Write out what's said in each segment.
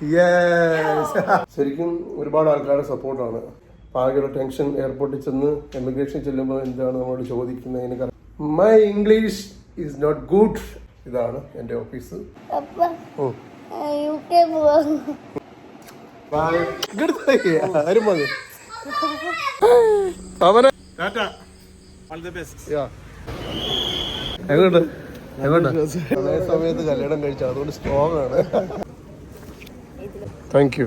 ശരിക്കും ഒരുപാട് ആൾക്കാരുടെ സപ്പോർട്ടാണ്. ആകെയുള്ള ടെൻഷൻ എയർപോർട്ടിൽ ചെന്ന് എമിഗ്രേഷൻ ചെല്ലുമ്പോൾ എന്താണ് നമ്മളോട് ചോദിക്കുന്നതിന് my English is not good ഇതാണ് എന്റെ ഓഫീസ്. അപ്പൊ യു കെ പോവാം ആരും അവനെ Tata. All the best. യാ. എങ്ങോട്ട്? എങ്ങോട്ട്? അതേ സമയത്ത് കല്യാണം കഴിച്ചു അതുകൊണ്ട് സ്ട്രോങ് ആണ്. Thank you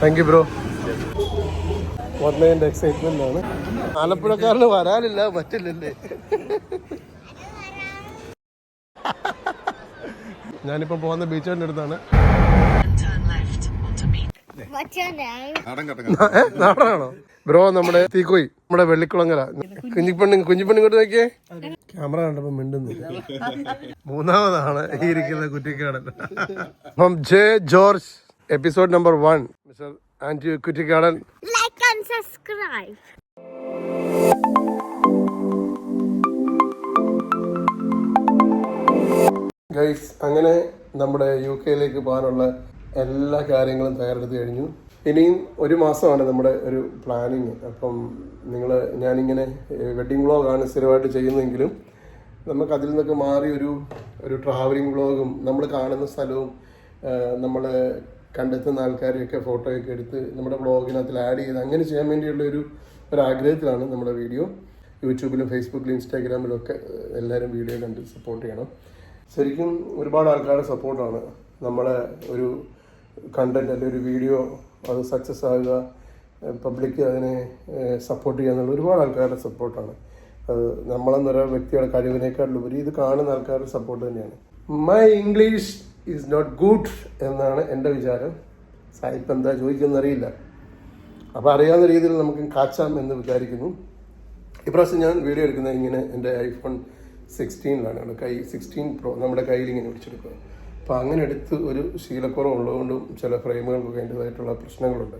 thank you bro വന്നതിന്റെ എക്സൈറ്റ്മെന്റ് ആണ്. ആലപ്പുഴക്കാരന് വരാനില്ല പറ്റില്ലല്ലേ? ഞാനിപ്പോ പോകുന്ന ബീച്ചിന്റെ അടുത്താണ്. നാടനാണോ? ബ്രോ നമ്മുടെ തീക്കോയി നമ്മുടെ വെള്ളിക്കുളങ്ങര. കുഞ്ഞിപ്പെണ്ണി കുഞ്ഞിപ്പെണ്ണി ഇങ്ങോട്ട് നോക്കിയേ. ക്യാമറ കണ്ടപ്പോ മിണ്ടുന്നില്ല. മൂന്നാമതാണ് ഈ ഇരിക്കുന്ന കുറ്റിക്കാടൻ. അപ്പം J George episode number one. Mr aunty Kuttikkadan. Like and subscribe guys അങ്ങനെ നമ്മുടെ യു കെയിലേക്ക് പോകാനുള്ള എല്ലാ കാര്യങ്ങളും തയ്യാറെടുത്ത് കഴിഞ്ഞു. ഇനിയും ഒരു മാസമാണ് നമ്മുടെ ഒരു പ്ലാനിങ് അപ്പം നിങ്ങൾ ഞാനിങ്ങനെ വെഡ്ഡിങ് വ്ളോഗാണ് സ്ഥിരമായിട്ട് ചെയ്യുന്നതെങ്കിലും നമുക്ക് അതിൽ നിന്നൊക്കെ മാറി ഒരു ഒരു ട്രാവലിംഗ് വ്ളോഗും നമ്മൾ കാണുന്ന സ്ഥലവും നമ്മൾ കണ്ടെത്തുന്ന ആൾക്കാരെയൊക്കെ ഫോട്ടോയൊക്കെ എടുത്ത് നമ്മുടെ വ്ളോഗിനകത്തിൽ ആഡ് ചെയ്ത് അങ്ങനെ ചെയ്യാൻ വേണ്ടിയുള്ള ഒരു ഒരു ആഗ്രഹത്തിലാണ് നമ്മുടെ വീഡിയോ. യൂട്യൂബിലും ഫേസ്ബുക്കിലും ഇൻസ്റ്റാഗ്രാമിലും ഒക്കെ എല്ലാവരും വീഡിയോ കണ്ട് സപ്പോർട്ട് ചെയ്യണം. ശരിക്കും ഒരുപാട് ആൾക്കാരുടെ സപ്പോർട്ടാണ് നമ്മളെ ഒരു കണ്ടന്റ് അല്ലെങ്കിൽ ഒരു വീഡിയോ അത് സക്സസ് ആകുക പബ്ലിക് അതിനെ സപ്പോർട്ട് ചെയ്യുക എന്നുള്ള ഒരുപാട് ആൾക്കാരുടെ സപ്പോർട്ടാണ് അത് നമ്മളെന്നൊരു വ്യക്തിയുടെ കഴിവിനേക്കാളുപരി ഇത് കാണുന്ന ആൾക്കാരുടെ സപ്പോർട്ട് തന്നെയാണ്. My English is not good എന്നാണ് എന്റെ വിചാരം. സായിപ്പ് എന്താ ചോദിക്കുന്നറിയില്ല അപ്പോൾ അറിയാവുന്ന രീതിയിൽ നമുക്ക് കാച്ചാം എന്ന് വിചാരിക്കുന്നു. ഇപ്രാവശ്യം ഞാൻ വീഡിയോ എടുക്കുന്നത് ഇങ്ങനെ എന്റെ ഐഫോൺ സിക്സ്റ്റീനിലാണ് കൈ സിക്സ്റ്റീൻ പ്രോ നമ്മുടെ കയ്യിൽ ഇങ്ങനെ പിടിച്ചെടുക്കുക. അപ്പോൾ അങ്ങനെ എടുത്ത് ഒരു ശീലക്കുറവ് ഉള്ളതുകൊണ്ടും ചില ഫ്രെയിമുകൾക്കൊക്കെ അതിന്റെതായിട്ടുള്ള പ്രശ്നങ്ങളുണ്ട്.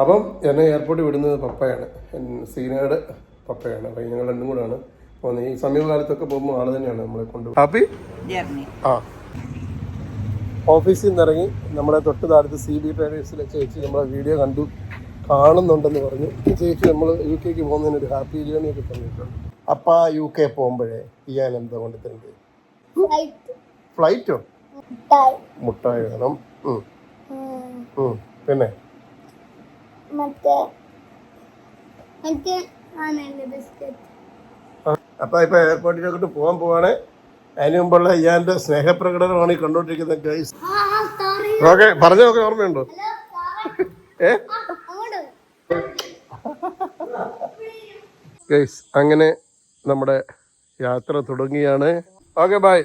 അപ്പം എന്നെ എയർപോർട്ടിൽ വിടുന്നത് പപ്പയാണ്. സീനയുടെ പപ്പയാണ്. അപ്പം ഞങ്ങൾ രണ്ടും കൂടാണ്. പോകുന്നത് ഈ സമീപകാലത്തൊക്കെ പോകുമ്പോൾ ആൾ തന്നെയാണ് നമ്മളെ കൊണ്ട് ഹാപ്പി? ആ. ഓഫീസിൽ നിന്ന് ഇറങ്ങി നമ്മളെ തൊട്ട് താഴത്ത് സി ബി ട്രേഡേഴ്സിലെ ചേച്ചി നമ്മളെ വീഡിയോ കണ്ടു കാണുന്നുണ്ടെന്ന് പറഞ്ഞു. ഈ ചേച്ചി നമ്മൾ യു കെക്ക് പോകുന്നതിന് ഒരു ഹാപ്പി ജേണി ഒക്കെ തന്നിട്ടുണ്ട്. ആ യു കെ പോകുമ്പോഴേ ഇയാൻ എന്താ കൊണ്ട് തരുന്നത് ഫ്ലൈറ്റ്? മുട്ടായി. വേണം. പിന്നെ? അപ്പൊ ഇപ്പൊ എയർപോർട്ടിലോട്ട് പോകാൻ പോവാണ്. അതിന് മുമ്പുള്ള ഇയാന്റെ സ്നേഹപ്രകടനമാണ് ഈ കണ്ടോണ്ടിരിക്കുന്നത് ഗൈസ് ഓക്കെ പറഞ്ഞ ഓക്കെ പറഞ്ഞതൊക്കെ ഓർമ്മയുണ്ടോ ഏ? ഗൈസ് അങ്ങനെ നമ്മുടെ യാത്ര തുടങ്ങിയാണ്. Okay bye.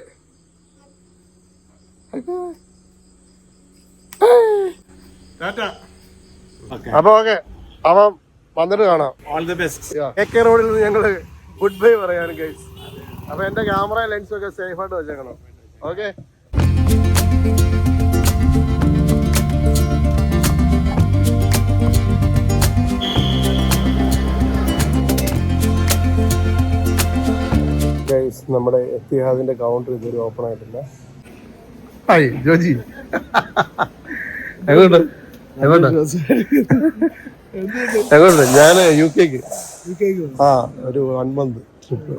അപ്പൊ ഓക്കെ അവൻ വന്നിട്ട് കാണാം. ഓൾ ദി ബെസ്റ്റ് റോഡിൽ നിന്ന് ഞങ്ങൾ ഗുഡ് ബൈ പറയാണ് ഗൈസ് അപ്പൊ എന്റെ ക്യാമറ ലെൻസും ഒക്കെ സേഫ് ആയിട്ട് വെച്ചേക്കണം. ഓക്കെ ഗൈസ് നമ്മുടെ എത്തിഹാദിന്റെ കൗണ്ടർ ഇതുവരെ ഓപ്പൺ ആയിട്ടില്ല. ഹായ് ജോജി. എങ്ങോട്ട്? എങ്ങോട്ട്? എങ്ങോട്ട്? ഞാൻ യു കെക്ക് ആ ഒരു വൺ മന്ത് ട്രിപ്പ്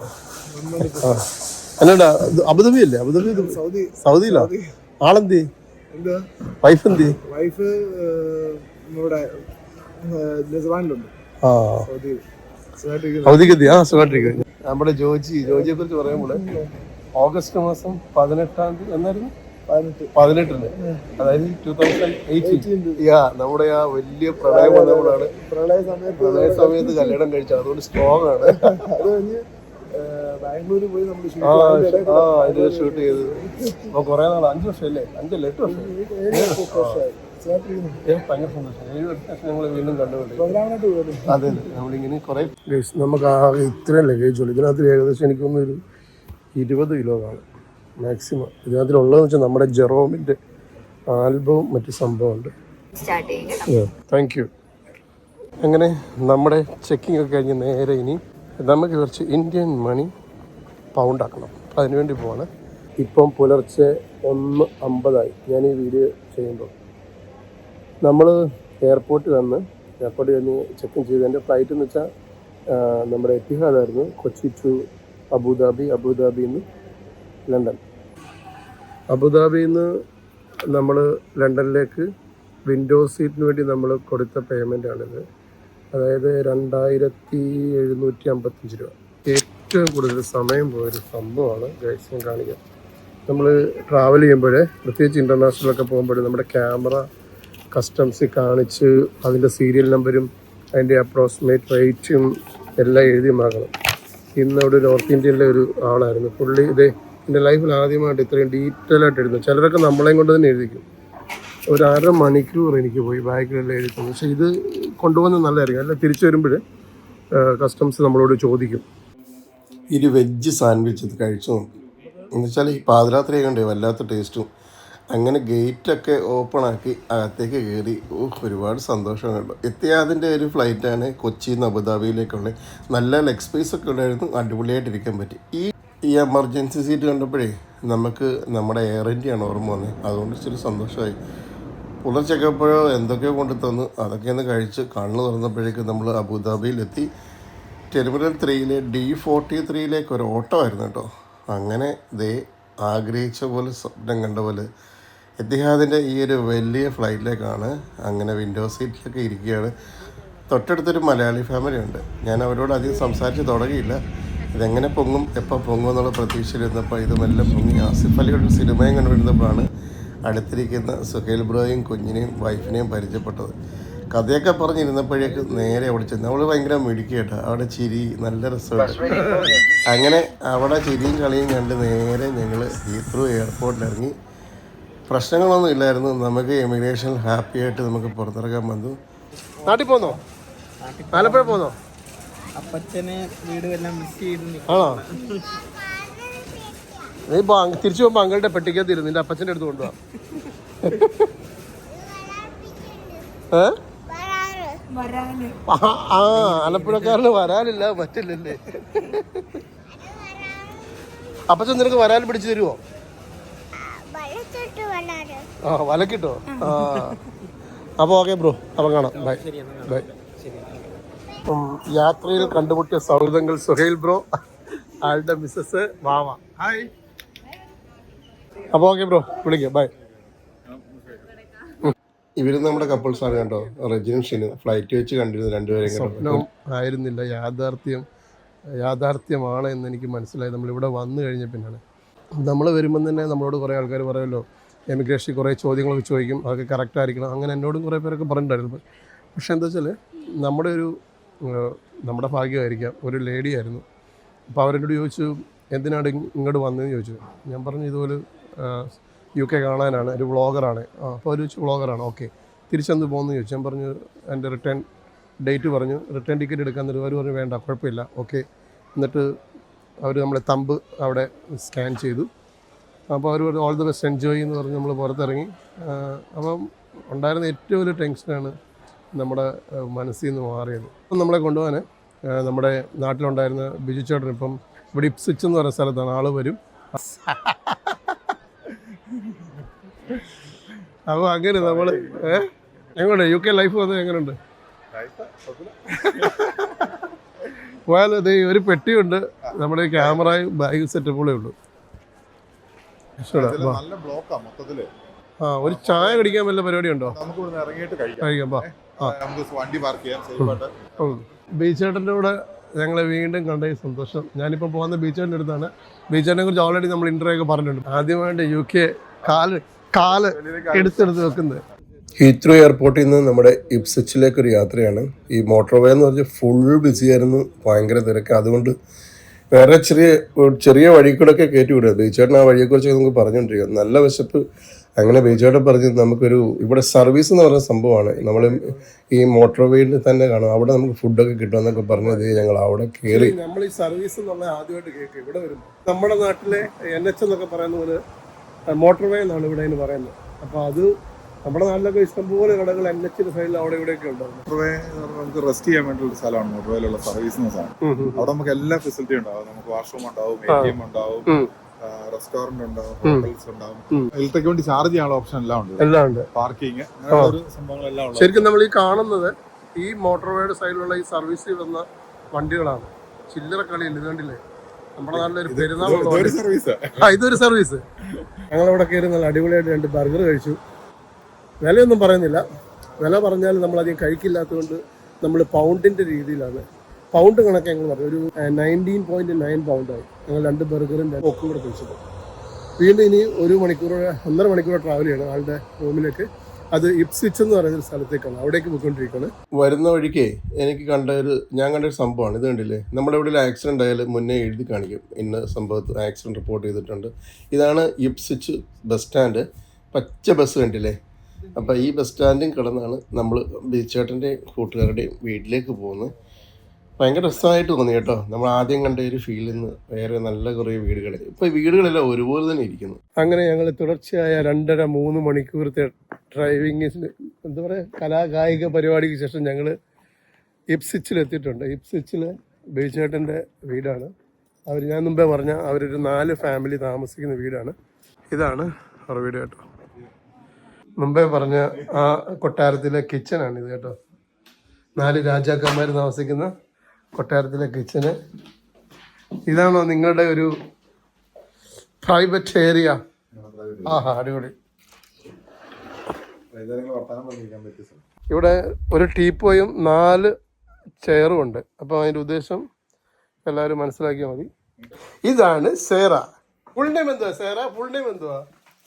ആ അല്ലടാ അബുദാബി അല്ലേ? Abu Dhabi Saudi. സൗദിയിലാ? ആളെന്തി? വൈഫ് എന്തി? വൈഫ് ഇവിടെ ആ. സൗദി. സുഖമായിട്ടിരിക്കുന്നു സൗദിക്ക് ആ സുഖമായിട്ടിരിക്കുന്നു നമ്മുടെ ജോജി ജോജിയെ കുറിച്ച് പറയുമ്പോൾ ഓഗസ്റ്റ് മാസം പതിനെട്ടാം തീയതി എന്നായിരുന്നു? പതിനെട്ടിന് അതായത് ടൂ തൗസൻഡ് എയ്റ്റീൻ യാ നമ്മുടെ ആ വലിയ പ്രളയം വന്നപ്പോഴാണ് പ്രളയ സമയത്ത് പ്രളയ സമയത്ത് കല്യാണം കഴിച്ചത്. അതുകൊണ്ട് സ്ട്രോങ് ആണ്. ബാംഗ്ലൂർ പോയി നമ്മൾ ഷൂട്ട് ചെയ്തത് അപ്പൊ കുറെ നാൾ അഞ്ചു വർഷമല്ലേ? അല്ലേ അഞ്ചല്ല എട്ട് വർഷം ഏ, ഭയങ്കര സന്തോഷം. ഏഴ് വർഷം ഞങ്ങൾ വീണ്ടും അതെ അതെ. നമ്മളിങ്ങനെ കുറെ നമുക്ക് ആ ഇത്രയും ലഗേജ് ഉള്ളൂ. ഇതിനകത്ത് ഏകദേശം എനിക്കൊന്ന് ഒരു ഇരുപത് കിലോ കാണും. മാക്സിമം. ഇതിനകത്തിലുള്ളതെന്ന് വെച്ചാൽ നമ്മുടെ ജെറോമിന്റെ ആൽബവും മറ്റു സംഭവമുണ്ട്. താങ്ക് യു അങ്ങനെ നമ്മുടെ ചെക്കിംഗ് ഒക്കെ കഴിഞ്ഞ് നേരെ ഇനി നമുക്ക് കുറച്ച് ഇന്ത്യൻ മണി പൗണ്ട് ആക്കണം. അതിനുവേണ്ടി പോവാണ്. ഇപ്പം പുലർച്ചെ ഒന്ന് അമ്പതായി. ഞാൻ ഈ വീഡിയോ ചെയ്യുമ്പോൾ നമ്മൾ എയർപോർട്ടിൽ വന്ന് എയർപോർട്ടിൽ വന്ന് ചെക്ക് ചെയ്ത് ചെയ്തു എന്റെ ഫ്ലൈറ്റ് എന്ന് വെച്ചാൽ നമ്മുടെ എത്തിഹാദായിരുന്നു കൊച്ചി ടു അബുദാബി അബുദാബിയിൽ നിന്ന് ലണ്ടൻ. അബുദാബിയിൽ നിന്ന് നമ്മൾ ലണ്ടനിലേക്ക് വിൻഡോ സീറ്റിന് വേണ്ടി നമ്മൾ കൊടുത്ത പേയ്മെന്റ് ആണിത്. അതായത് രണ്ടായിരത്തി എഴുന്നൂറ്റി അമ്പത്തഞ്ച് രൂപ. ഏറ്റവും കൂടുതൽ സമയം പോയൊരു സംഭവമാണ് ഗൈസ് ഞാൻ കാണിക്കാം. നമ്മൾ ട്രാവൽ ചെയ്യുമ്പോൾ പ്രത്യേകിച്ച് ഇന്റർനാഷണലൊക്കെ പോകുമ്പോൾ നമ്മുടെ ക്യാമറ കസ്റ്റംസിൽ കാണിച്ച് അതിന്റെ സീരിയൽ നമ്പരും അതിന്റെ അപ്രോക്സിമേറ്റ് റേറ്റും എല്ലാം എഴുതി മാകണം ഇന്ന് അവിടെ നോർത്ത് ഇന്ത്യയിലെ ഒരു ആളായിരുന്നു. പുള്ളി ഇതേ എന്റെ ലൈഫിൽ ആദ്യമായിട്ട് ഇത്രയും ഡീറ്റെയിൽ ആയിട്ട് എഴുതുന്നത്. ചിലരൊക്കെ നമ്മളെയും കൊണ്ട് തന്നെ എഴുതിക്കും. ഒരു അര മണിക്കൂർ എനിക്ക് പോയി ബാഗിലെല്ലാം എഴുതി തന്നു പക്ഷേ ഇത് കൊണ്ടുവന്ന് നല്ലതായിരിക്കും. അല്ല തിരിച്ചു വരുമ്പോൾ കസ്റ്റംസ് നമ്മളോട് ചോദിക്കും. ഇരു വെജ് സാൻഡ്വിച്ച് ഇത് കഴിച്ചു നോക്കി. എന്നുവെച്ചാൽ ഈ പാതിരാത്രി കണ്ടേ വല്ലാത്ത ടേസ്റ്റും അങ്ങനെ ഗേറ്റൊക്കെ ഓപ്പൺ ആക്കി അകത്തേക്ക് കയറി ഒരുപാട് സന്തോഷം കണ്ടു. എത്തിയാതിന്റെ ഒരു ഫ്ലൈറ്റാണ് കൊച്ചിയിൽ നിന്ന് അബുദാബിയിലേക്കുള്ള. നല്ല ലെഗ് സ്പേസ് ഒക്കെ ഉണ്ടായിരുന്നു അടിപൊളിയായിട്ടിരിക്കാൻ പറ്റി. ഈ ഈ എമർജൻസി സീറ്റ് കണ്ടപ്പോഴേ നമുക്ക് നമ്മുടെ എയർ ഇന്ത്യയാണ് ഓർമ്മ വന്നത് അതുകൊണ്ട് ഇച്ചിരി സന്തോഷമായി. പുലർച്ചെക്കപ്പോഴോ എന്തൊക്കെയോ കൊണ്ട് തന്നു. അതൊക്കെ ഒന്ന് കഴിച്ച് കണ്ണ് തുറന്നപ്പോഴേക്കും നമ്മൾ അബുദാബിയിലെത്തി. ടെർമിനൽ ത്രീയിലെ ഡി ഫോർട്ടി ത്രീയിലേക്ക് ഒരു ഓട്ടോ ആയിരുന്നു കേട്ടോ. അങ്ങനെ ദേ ആഗ്രഹിച്ച പോലെ സ്വപ്നം കണ്ട പോലെ എത്തിഹാദിന്റെ ഈ ഒരു വലിയ ഫ്ലൈറ്റിലേക്കാണ് അങ്ങനെ വിൻഡോ സീറ്റിലൊക്കെ ഇരിക്കുകയാണ്. തൊട്ടടുത്തൊരു മലയാളി ഫാമിലി ഉണ്ട്. ഞാൻ അവരോട് അധികം സംസാരിച്ച് തുടങ്ങിയില്ല. ഇതെങ്ങനെ പൊങ്ങും എപ്പോൾ പൊങ്ങും എന്നുള്ള പ്രതീക്ഷയിലിരുന്നപ്പോൾ ഇത് പൊങ്ങി. ആസിഫ് അലിയുടെ സിനിമയും കണ്ടുവരുന്നപ്പോഴാണ് അടുത്തിരിക്കുന്ന സുഹേൽ ബ്രോയും കുഞ്ഞിനെയും വൈഫിനെയും പരിചയപ്പെട്ടത്. കഥയൊക്കെ പറഞ്ഞിരുന്നപ്പോഴേക്ക് നേരെ അവിടെ ചെന്ന് അവൾ ഭയങ്കര മിടുക്കിയാട്ടോ. അവിടെ ചിരി നല്ല രസമാണ് അങ്ങനെ അവിടെ ചിരിയും കളിയും കണ്ട് നേരെ ഞങ്ങൾ ഹീത്രൂ എയർപോർട്ടിൽ ഇറങ്ങി. പ്രശ്നങ്ങളൊന്നും ഇല്ലായിരുന്നു. നമുക്ക് എമിഗ്രേഷനിൽ ഹാപ്പിയായിട്ട് നമുക്ക് പുറത്തിറങ്ങാൻ വന്നു. നാട്ടിൽ പോന്നോ? ആലപ്പുഴ പോന്നോ? അപ്പച്ചനെ വീട് എല്ലാം മിസ് ചെയ്ത് നിൽക്കും ആണോ നീ തിരിച്ചു പോകുമ്പോ അങ്ങളുടെ പെട്ടിക്കകത്ത് നിന്റെ അപ്പച്ചന്റെ അടുത്ത് കൊണ്ടുപോവാ ആ, ആ ആലപ്പുഴക്കാരന് വരാനില്ല പറ്റില്ലല്ലേ? അപ്പച്ചൻ നിനക്ക് വരാൻ പിടിച്ചു തരുമോ വരാറ് ആ വലക്കിട്ടോ? ആ. അപ്പോൾ ഓക്കെ ബ്രോ അപ്പം കാണാം. ബൈ. ബൈ. യാത്രയിൽ കണ്ടുമുട്ടിയ സൗഹൃദങ്ങൾ. സുഹൈൽ ബ്രോ ആളുടെ മിസ്സസ് വാവ ഹായ്. അപ്പോൾ ഓക്കെ ബ്രോ വിളിക്കാം. ബൈ. ഇവർ നമ്മുടെ കപ്പിൾസ് ആണ് കണ്ടോ റെജിനും ഷിനും. ഫ്ലൈറ്റ് വെച്ച് കണ്ടിരുന്നു രണ്ടുപേരെയും സ്വപ്നം ആയിരുന്നില്ല. യാഥാർത്ഥ്യം യാഥാർത്ഥ്യമാണ് എന്ന് എനിക്ക് മനസ്സിലായി. നമ്മളിവിടെ വന്നു കഴിഞ്ഞ പിന്നാണ് നമ്മൾ വരുമ്പം തന്നെ നമ്മളോട് കുറേ ആൾക്കാർ പറയുമല്ലോ എമിഗ്രേഷനിൽ കുറേ ചോദ്യങ്ങളൊക്കെ ചോദിക്കും. അതൊക്കെ കറക്റ്റ് ആയിരിക്കണം. അങ്ങനെ എന്നോടും കുറേ പേരൊക്കെ പറഞ്ഞിട്ടുണ്ടായിരുന്നു. പക്ഷേ എന്താ വെച്ചാൽ നമ്മുടെ ഒരു നമ്മുടെ ഭാഗ്യമായിരിക്കാം. ഒരു ലേഡി ആയിരുന്നു. അപ്പോൾ അവരെന്നോട് ചോദിച്ചു എന്തിനാണ് ഇങ് ഇങ്ങോട്ട് വന്നതെന്ന് ചോദിച്ചു? ഞാൻ പറഞ്ഞു ഇതുപോലെ യു കെ കാണാനാണ്. ഒരു വ്ളോഗറാണ് ആ അപ്പോൾ അവർ ചോദിച്ചു വ്ളോഗറാണ് ഓക്കെ. തിരിച്ചെന്ത് പോകുന്നു ചോദിച്ചു. ഞാൻ പറഞ്ഞു എന്റെ റിട്ടേൺ ഡേറ്റ് പറഞ്ഞു. റിട്ടേൺ ടിക്കറ്റ് എടുക്കാൻ അവർ പറഞ്ഞു വേണ്ട കുഴപ്പമില്ല. ഓക്കെ. എന്നിട്ട് അവർ നമ്മളെ തമ്പ് അവിടെ സ്കാൻ ചെയ്തു. അപ്പോൾ അവർ പറഞ്ഞു ഓൾ ദി ബെസ്റ്റ് എൻജോയ് എന്ന് പറഞ്ഞ് നമ്മൾ പുറത്തിറങ്ങി. അപ്പം ഉണ്ടായിരുന്ന ഏറ്റവും വലിയ ടെൻഷനാണ് നമ്മുടെ മനസ്സിൽ നിന്ന് മാറിയത്. അപ്പം നമ്മളെ കൊണ്ടുപോകാൻ നമ്മുടെ നാട്ടിലുണ്ടായിരുന്ന ബിജു ചേട്ടൻ ഇപ്പം ഇവിടെ ഇപ്സിച്ച് എന്ന് പറയുന്ന സ്ഥലത്താണ്. ആൾ വരും. അപ്പോൾ അങ്ങനെ നമ്മൾ എങ്ങോട്ട്? യു കെ ലൈഫ് വന്നത് എങ്ങനെയുണ്ട്? പോയാൽ ഇത് ഒരു പെട്ടിയുണ്ട്. നമ്മുടെ ക്യാമറയും ബാഗ് സെറ്റപ്പുകളേ ഉള്ളൂ ആ ഒരു ചായ കുടിക്കാൻ വല്ല പരിപാടി ഉണ്ടോ കഴിക്കാം. കഴിക്കാം വാ. നമുക്ക് വണ്ടി പാർക്ക് ചെയ്യാം. സേഫായിട്ട് ബീച്ചേട്ടന്റെ കൂടെ ഞങ്ങളെ വീണ്ടും കണ്ട ഈ സന്തോഷം. ഞാനിപ്പോൾ പോകുന്ന ബീച്ചേട്ടന്റെ അടുത്താണ്. ബീച്ചേട്ടനെ കുറിച്ച് ഓൾറെഡി നമ്മൾ ഇന്റർവ്യൂ ഒക്കെ പറഞ്ഞിട്ടുണ്ട്. ആദ്യമായിട്ട് യു കെ കാൽ കാൽ എടുത്തെടുത്ത് വെക്കുന്നത്. ഹീത്രോ എയർപോർട്ടിൽ നിന്ന് നമ്മുടെ ഇപ്സച്ചിലേക്ക് ഒരു യാത്രയാണ്. ഈ മോട്ടോർവേ എന്ന് പറഞ്ഞാൽ ഫുൾ ബിസി ആയിരുന്നു. ഭയങ്കര തിരക്ക്. അതുകൊണ്ട് വേറെ ചെറിയ ചെറിയ വഴി കൂടെ ഒക്കെ കയറ്റി വിടുക. ബീച്ചേട്ടൻ ആ വഴിയെക്കുറിച്ച് നമുക്ക് പറഞ്ഞുകൊണ്ടിരിക്കുക. നല്ല വിശപ്പ് അങ്ങനെ ബേജോട്ട് പറഞ്ഞ് നമുക്കൊരു ഇവിടെ സർവീസ് എന്ന് പറയുന്ന സംഭവമാണ്. നമ്മൾ ഈ മോട്ടോർ വേയിൽ തന്നെ കാണും. അവിടെ നമുക്ക് ഫുഡൊക്കെ കിട്ടുമെന്നൊക്കെ പറഞ്ഞത് ഞങ്ങൾ അവിടെ കയറി നമ്മൾ ഈ സർവീസ് എന്നുള്ള ആദ്യമായിട്ട് കേൾക്കുക. ഇവിടെ വരുമ്പോൾ നമ്മുടെ നാട്ടിലെ എൻ എച്ച് എന്നൊക്കെ പറയുന്ന പോലെ മോട്ടോർ വേ എന്നാണ് ഇവിടെ അതിന് പറയുന്നത്. അപ്പോൾ അത് നമ്മുടെ നാട്ടിലൊക്കെ ഇഷ്ടംപോലെ കടകൾ എൻ എച്ചിന്റെ സൈഡിൽ അവിടെ ഇവിടെയൊക്കെ ഉണ്ടാവും. മോട്ടോർവേ എന്ന് പറഞ്ഞാൽ നമുക്ക് റെസ്റ്റ് ചെയ്യാൻ വേണ്ടിയുള്ള ഒരു സ്ഥലമാണ്. മോട്ടോർവേയിലുള്ള സർവീസ് അവിടെ നമുക്ക് എല്ലാ ഫെസിലിറ്റിയും ഉണ്ടാവും. നമുക്ക് വാഷ്റൂം ഉണ്ടാവും എ ടി എം ഉണ്ടാവും. റെസ്റ്റോറന്റ് ഉണ്ടാവും ഹോട്ടൽസ് ഉണ്ടാവും. ഇലക്ട്രിക് വേണ്ടി ചാർജ് ചെയ്യാനുള്ള ഓപ്ഷൻ എല്ലാം ഉണ്ട്. എല്ലാം ഉണ്ട്. പാർക്കിംഗ് സംഭവങ്ങളെല്ലാം ശരിക്കും നമ്മൾ ഈ കാണുന്നത് ഈ മോട്ടോർവേയുടെ സൈഡിലുള്ള ഈ സർവീസ് വന്ന വണ്ടികളാണ്. ചില്ലറ കളിയില്ല ഇത് കണ്ടില്ലേ? നമ്മുടെ നാട്ടിലൊരു പെരുന്നാൾ സർവീസ് ആ. ഇതൊരു സർവീസ് ഞങ്ങളിവിടെ കയറി നല്ല അടിപൊളിയായിട്ട് രണ്ട് ബർഗർ കഴിച്ചു. വിലയൊന്നും പറയുന്നില്ല. വില പറഞ്ഞാൽ നമ്മൾ അധികം കഴിക്കില്ലാത്തതുകൊണ്ട് നമ്മൾ പൗണ്ടിന്റെ രീതിയിലാണ് പൗണ്ട് കണക്ക് ഞങ്ങൾ പറഞ്ഞു ഒരു നയന്റീൻ പോയിന്റ് നയൻ പൗണ്ടായി ഞങ്ങൾ രണ്ട് ബർഗറും രണ്ട് ഒക്കെ കൂടെ കഴിച്ചത് വീണ്ടും ഇനി ഒരു മണിക്കൂർ ഒന്നര മണിക്കൂർ ട്രാവൽ ചെയ്യണം ആളുടെ റൂമിലേക്ക്. അത് ഇപ്സിച്ച് എന്ന് പറയുന്ന സ്ഥലത്തേക്കാണ്. അവിടേക്ക് പോയിക്കൊണ്ടിരിക്കുകയാണ്. വരുന്ന വഴിക്ക് എനിക്ക് കണ്ട ഒരു ഞാൻ കണ്ട ഒരു സംഭവമാണ്. ഇത് കണ്ടില്ലേ? നമ്മുടെ ഇവിടെ ഒരു ആക്സിഡന്റ് ആയാലും മുന്നേ എഴുതി കാണിക്കും. ഇന്ന സംഭവത്ത് ആക്സിഡന്റ് റിപ്പോർട്ട് ചെയ്തിട്ടുണ്ട്. ഇതാണ് ഇപ്സിച്ച് ബസ് സ്റ്റാൻഡ് പച്ച ബസ് കണ്ടില്ലേ? അപ്പോൾ ഈ ബസ് സ്റ്റാൻഡും കിടന്നാണ് നമ്മൾ ബീച്ചേട്ടന്റെയും കൂട്ടുകാരുടെയും വീട്ടിലേക്ക് പോകുന്നത്. ഭയങ്കര രസമായിട്ട് തോന്നി കേട്ടോ. നമ്മൾ ആദ്യം കണ്ട ഒരു ഫീലിൽ നിന്ന് വേറെ നല്ല കുറേ വീടുകൾ. ഇപ്പൊ വീടുകളെല്ലാം ഒരുപോലെ തന്നെ ഇരിക്കുന്നു. അങ്ങനെ ഞങ്ങൾ തുടർച്ചയായ രണ്ടര മൂന്ന് മണിക്കൂറത്തെ ഡ്രൈവിംഗ് എന്താ പറയുക കലാകായിക പരിപാടിക്ക് ശേഷം ഞങ്ങൾ ഇപ്സിച്ചിൽ എത്തിയിട്ടുണ്ട് ഇപ്സിച്ചിൽ ബേച്ചേട്ടന്റെ വീടാണ്. അവർ ഞാൻ മുമ്പേ പറഞ്ഞ അവരൊരു നാല് ഫാമിലി താമസിക്കുന്ന വീടാണ്. ഇതാണ് അവരുടെ വീട് കേട്ടോ. മുമ്പേ പറഞ്ഞ ആ കൊട്ടാരത്തിലെ കിച്ചണാണ് ഇത് കേട്ടോ. നാല് രാജാക്കന്മാർ താമസിക്കുന്ന കൊട്ടാരത്തിലെ കിച്ചന്. ഇതാണോ നിങ്ങളുടെ ഒരു പ്രൈവറ്റ് ഏരിയ ആഹാ അടിപൊളി. ഇവിടെ ഒരു ടീപ്പോയും നാല് ചെയറും ഉണ്ട്. അപ്പോൾ അതിന്റെ ഉദ്ദേശം എല്ലാവരും മനസ്സിലാക്കിയാൽ മതി. ഇതാണ് സേറ. ഫുൾ നെയിം എന്തുവാ സേറ? ഫുൾ നെയിം എന്തുവാ?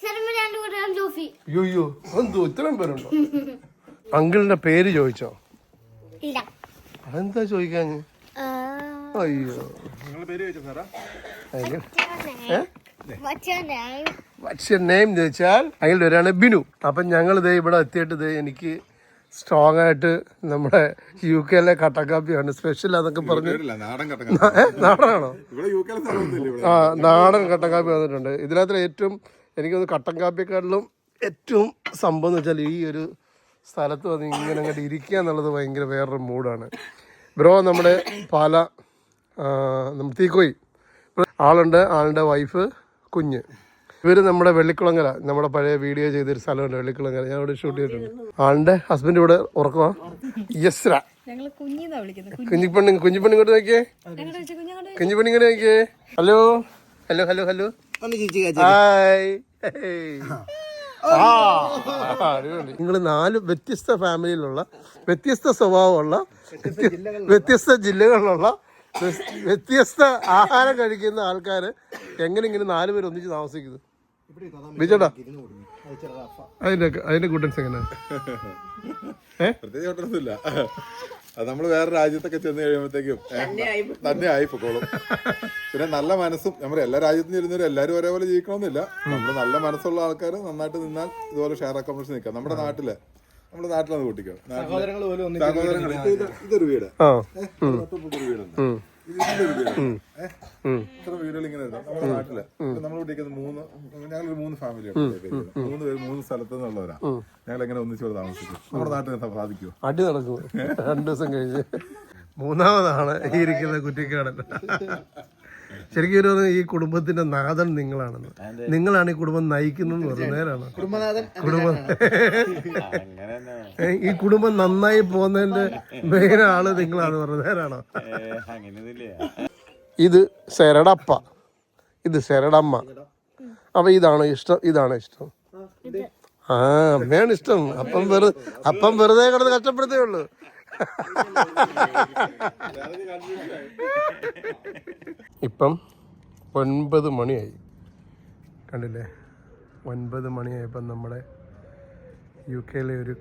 രണ്ട് കൂടെ ജോഫി. യോ എന്തോ ഇത്രയും പേരുണ്ടോ? അങ്കിളിന്റെ പേര് ചോദിച്ചോ? ഇല്ല. അതെന്താ ചോദിക്കാഞ്ഞ്? അയ്യോ. നെയിം ചോദിച്ചാൽ അതിൽ ഒരാണ് ബിനു. അപ്പം ഞങ്ങൾ ഇതേ ഇവിടെ എത്തിയിട്ട് ഇതേ എനിക്ക് സ്ട്രോങ് ആയിട്ട് നമ്മുടെ യു കെയിലെ കട്ടക്കാപ്പിയാണ് സ്പെഷ്യൽ അതൊക്കെ പറഞ്ഞു. നാടനാണോ? ആ നാടൻ കട്ടക്കാപ്പി വന്നിട്ടുണ്ട്. ഇതിനകത്ത് ഏറ്റവും എനിക്കൊന്ന് കട്ടൻ കാപ്പിക്കാട്ടിലും ഏറ്റവും സംഭവം എന്ന് വെച്ചാൽ ഈ ഒരു സ്ഥലത്ത് വന്ന് ഇങ്ങനെ അങ്ങോട്ട് ഇരിക്കുക എന്നുള്ളത് ഭയങ്കര വേറൊരു മൂഡാണ് ബ്രോ നമ്മുടെ പാല നമ്മുടെ തീക്കോയി. ആളുണ്ട് ആളുടെ വൈഫ് കുഞ്ഞ്. ഇവർ നമ്മുടെ വെള്ളിക്കുളങ്ങര നമ്മുടെ പഴയ വീഡിയോ ചെയ്തൊരു സ്ഥലമുണ്ട് വെള്ളിക്കുളങ്ങര. ഞാൻ ഇവിടെ ഷൂട്ട് ചെയ്തിട്ടുണ്ട്. ആളുടെ ഹസ്ബൻഡ് ഇവിടെ ഉറക്കുവാ യസ്ര. കുഞ്ഞിപ്പണ്ണി കുഞ്ഞിപ്പെണ്ണി കുഞ്ഞിപ്പെണ്ണി ഇങ്ങോട്ട് നോക്കിയേ? കുഞ്ഞിപ്പെണ്ണി ഇങ്ങോട്ട് നോക്കിയേ? Hello? Hello hello hello? Hi. നിങ്ങൾ നാല് വ്യത്യസ്ത ഫാമിലിയിലുള്ള വ്യത്യസ്ത സ്വഭാവമുള്ള വ്യത്യ- വ്യത്യസ്ത ജില്ലകളിലുള്ള വ്യത്യസ്ത ആഹാരം കഴിക്കുന്ന ആൾക്കാർ എങ്ങനെ ഇങ്ങനെ നാല് പേര് ഒന്നിച്ച് താമസിക്കുന്നു. ബിജോട്ടാ. അതിന്റെ അതിന്റെ കൂട്ടൻസ് എങ്ങനെയാ പ്രത്യേകിച്ച് അത് നമ്മൾ വേറെ രാജ്യത്തൊക്കെ ചെന്ന് കഴിയുമ്പോഴത്തേക്കും തന്നെ ആയി പൊക്കോളും. പിന്നെ നല്ല മനസ്സും നമ്മൾ എല്ലാ രാജ്യത്തും ചെല്ലുന്നവരും എല്ലാവരും ഒരേപോലെ ജീവിക്കണമെന്നില്ല. നമ്മൾ നല്ല മനസ്സുള്ള ആൾക്കാർ നന്നായിട്ട് നിന്നാൽ ഇതുപോലെ ഷെയർ അക്കോമഡേഷൻ നിൽക്കാം. നമ്മുടെ നാട്ടിൽ നമ്മുടെ നാട്ടിലത് കൂട്ടിക്കോ സഹോദരങ്ങൾ പോലും സഹോദരങ്ങൾ. ഇത് ഇത് ഇതൊരു വീട്. തൊട്ടപ്പുറത്തൊരു വീടുണ്ട്. ഇത് ഇതിന്റെ ഒരു വീട്. ഇത്ര വീടുകൾ ഇങ്ങനെ നമ്മുടെ നാട്ടിൽ. നമ്മൾ പിടിക്കുന്നത് മൂന്ന് ഞങ്ങളൊരു മൂന്ന് ഫാമിലി ഉണ്ട് മൂന്ന് പേര് മൂന്ന് സ്ഥലത്ത് നിന്നുള്ളവരാ. ഞങ്ങൾ എങ്ങനെ ഒന്നിച്ചോട് താമസിക്കും? നമ്മുടെ നാട്ടിൽ എന്താ സാധിക്കുമോ അടി നടക്കും രണ്ടു ദിവസം കഴിഞ്ഞ്. മൂന്നാമതാണ് ഈ ഇരിക്കുന്ന കുറ്റിക്കാടൻ. ശരിക്കും ഒരു ഈ കുടുംബത്തിന്റെ നാഥൻ നിങ്ങളാണെന്ന്. നിങ്ങളാണ് ഈ കുടുംബം നയിക്കുന്നതെന്ന് പറഞ്ഞു നേരാണ്? കുടുംബം. ഈ കുടുംബം നന്നായി പോകുന്നതിന്റെ മെയിൻ ആൾ നിങ്ങളാണ് പറഞ്ഞത് നേരാണോ ഇത് ശരടപ്പ. ഇത് ശരടമ്മ. അപ്പൊ ഇതാണോ ഇഷ്ടം? ഇതാണോ ഇഷ്ടം? ആ അമ്മയാണ് ഇഷ്ടം. അപ്പം വെറുതെ അപ്പം വെറുതെ കിടന്ന് കഷ്ടപ്പെടുത്തേ ഉള്ളൂ. ഇപ്പം ഒൻപത് മണിയായി. കണ്ടില്ലേ? ഒൻപത് മണിയായപ്പം നമ്മുടെ യു കെയിലെ ഒരു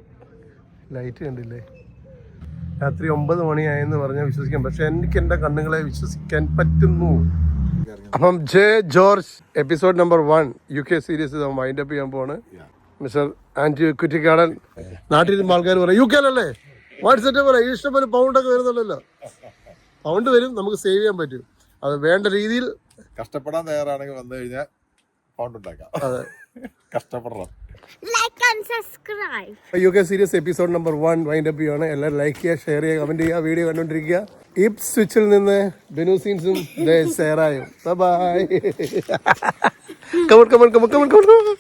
ലൈറ്റ് കണ്ടില്ലേ? രാത്രി ഒമ്പത് മണിയായെന്ന് പറഞ്ഞാൽ വിശ്വസിക്കാം. പക്ഷെ എനിക്ക് എന്റെ കണ്ണുകളെ വിശ്വസിക്കാൻ പറ്റുന്നു. അപ്പം J George episode number one U K series wind up ചെയ്യാൻ പോവാണ്. Mr aunty Kuttikkadan. നാട്ടിൽ ആൾക്കാർ പറയും യു കെയിലല്ലേ വാട്സപ്പ് പോലെ ഇഷ്ടംപോലെ പൗണ്ടൊക്കെ വരുന്നുണ്ടല്ലോ. പൗണ്ട് വരും നമുക്ക് സേവ് ചെയ്യാൻ പറ്റും. അത് വേണ്ട രീതിയിൽ കഷ്ടപ്പെടാൻ തയ്യാറാണെങ്കിൽ വന്നു കഴിഞ്ഞാൽ പൗണ്ട് ഉണ്ടാക്കാം. അതെ. കഷ്ടപ്പെടണം. Like and subscribe U K series episode number one wind up ചെയ്യുകയാണ് എല്ലാവരും ലൈക്ക് ചെയ്യുക ഷെയർ ചെയ്യുക കമന്റ് ചെയ്യുക വീഡിയോ കണ്ടുകൊണ്ടിരിക്കുക. ഇപ് സ്വിച്ചിൽ നിന്ന് ബിനു സീൻസും സേറായും bye come on come on come on come on come on